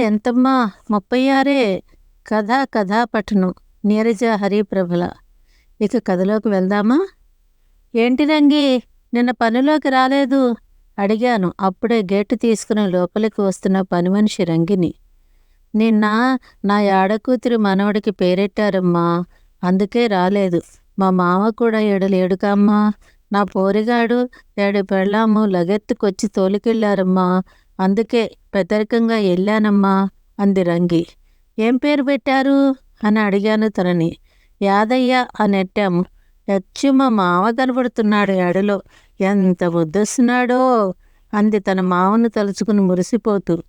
ఎంతమ్మా? ముప్పై ఆరే కథ కథా పఠనం. నీరజ హరిప్రభల. ఇక కథలోకి వెళ్దామా? ఏంటి రంగి? నిన్న పనిలోకి రాలేదు. అడిగాను. అప్పుడే గేటు తీసుకుని లోపలికి వస్తున్న పని మనిషి రంగిని. నిన్న నా ఆడకూతురి మనవడికి పేరెట్టారమ్మా. అందుకే రాలేదు. మా మామ కూడా ఏడలేడుకమ్మా. నా పోరిగాడు ఏడు పెళ్ళాము లగెత్తుకొచ్చి తోలికెళ్ళారమ్మా. అందుకే పెదరికంగా వెళ్ళానమ్మా అంది రంగి. ఏం పేరు పెట్టారు? అని అడిగాను తనని. యాదయ్య అని యచ్చు అచ్చు మా మామ కనబడుతున్నాడు ఎడలో ఎంత ముద్దొస్తున్నాడో అంది తన మామను తలుచుకుని మురిసిపోతూ.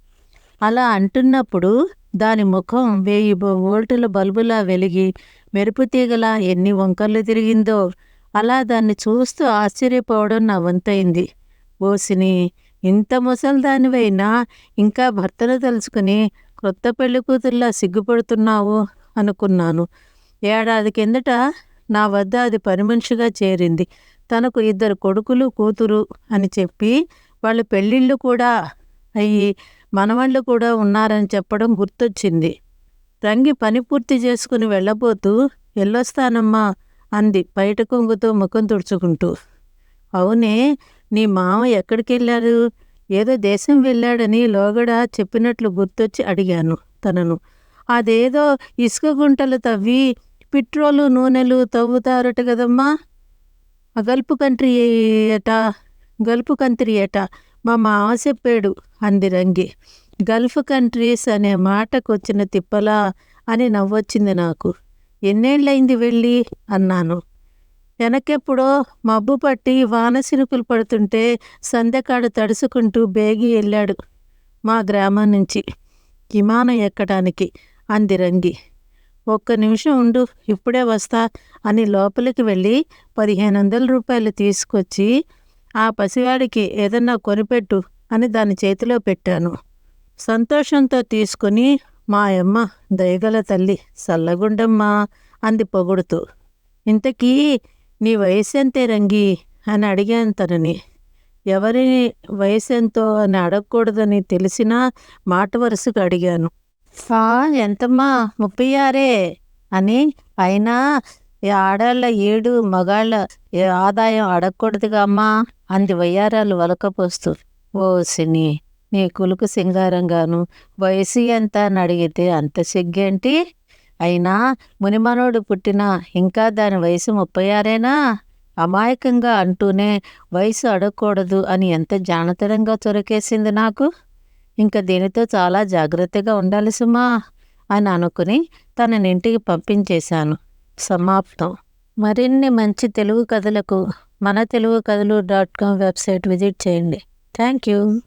అలా అంటున్నప్పుడు దాని ముఖం వెయ్యి బో- వోల్టుల బల్బులా వెలిగి మెరుపు తీగలా ఎన్ని వంకర్లు తిరిగిందో అలా దాన్ని చూస్తూ ఆశ్చర్యపోవడం నా వంతైంది. ఓసిని ఇంత ముసల్దానివైనా ఇంకా భర్తను తలుచుకుని క్రొత్త పెళ్ళి కూతుర్లా సిగ్గుపడుతున్నావు అనుకున్నాను. ఏడాది కిందట నా వద్ద అది పనిమనిషిగా చేరింది. తనకు ఇద్దరు కొడుకులు కూతురు అని చెప్పి వాళ్ళ పెళ్ళిళ్ళు కూడా అయ్యి మనవాళ్ళు కూడా ఉన్నారని చెప్పడం గుర్తొచ్చింది. రంగి పని పూర్తి చేసుకుని వెళ్ళబోతూ వెళ్ళొస్తానమ్మా అంది బయట కొంగుతో ముఖం తుడుచుకుంటూ. అవునే నీ మామ ఎక్కడికి వెళ్ళారు ఏదో దేశం వెళ్ళాడని లోగడ చెప్పినట్లు గుర్తొచ్చి అడిగాను తనను. అదేదో ఇసుక గుంటలు తవ్వి పెట్రోలు నూనెలు తవ్వుతారట కదమ్మా. ఆ గల్పు కంట్రీ ఏట గల్పు కంట్రీ ఏట మా మామ చెప్పాడు అంది రంగి. గల్ఫ్ కంట్రీస్ అనే మాటకు వచ్చిన తిప్పలా అని నవ్వొచ్చింది నాకు. ఎన్నేళ్ళైంది వెళ్ళి? అన్నాను. వెనకెప్పుడో మబ్బు పట్టి వాన సినుకులు పడుతుంటే సంధ్యకాడు తడుసుకుంటూ బేగి వెళ్ళాడు మా గ్రామం నుంచి. విమానం ఎక్కడానికి? అంది రంగి. ఒక్క నిమిషం ఉండు ఇప్పుడే వస్తా అని లోపలికి వెళ్ళి పదిహేను వందల రూపాయలు తీసుకొచ్చి ఆ పసివాడికి ఏదన్నా కొనిపెట్టు అని దాని చేతిలో పెట్టాను. సంతోషంతో తీసుకుని మా అమ్మ దయగల తల్లి సల్లగుండమ్మా అంది పొగుడుతూ. ఇంతకీ నీ వయసు ఎంతే రంగి అని అడిగాను తనని ఎవరి వయసు ఎంతో అని అడగకూడదని తెలిసినా మాట వరుసకు అడిగాను. "ఆ, ఎంతమ్మా? ముప్పై ఆరే అని. అయినా ఆడాళ్ళ ఏడు మగాళ్ళ ఆదాయం అడగకూడదుగా అమ్మా అంది వయ్యారాలు వలకపోస్తూ. ఓ సిని నీ కులుకు సింగారంగాను. వయసు ఎంత? అని అడిగితే అంత సిగ్గేంటి? అయినా మునిమనోడు పుట్టినా ఇంకా దాని వయసు ముప్పై ఆరేనా అమాయకంగా అంటూనే వయసు అడగకూడదు అని ఎంత జానతనంగా చొరకేసింది నాకు? ఇంకా దీనితో చాలా జాగ్రత్తగా ఉండాలి సుమా అని అనుకుని తనని ఇంటికి పంపించేశాను. సమాప్తం. మరిన్ని మంచి తెలుగు కథలకు మన తెలుగు కథలు డాట్ కామ్ వెబ్సైట్ విజిట్ చేయండి. Thank you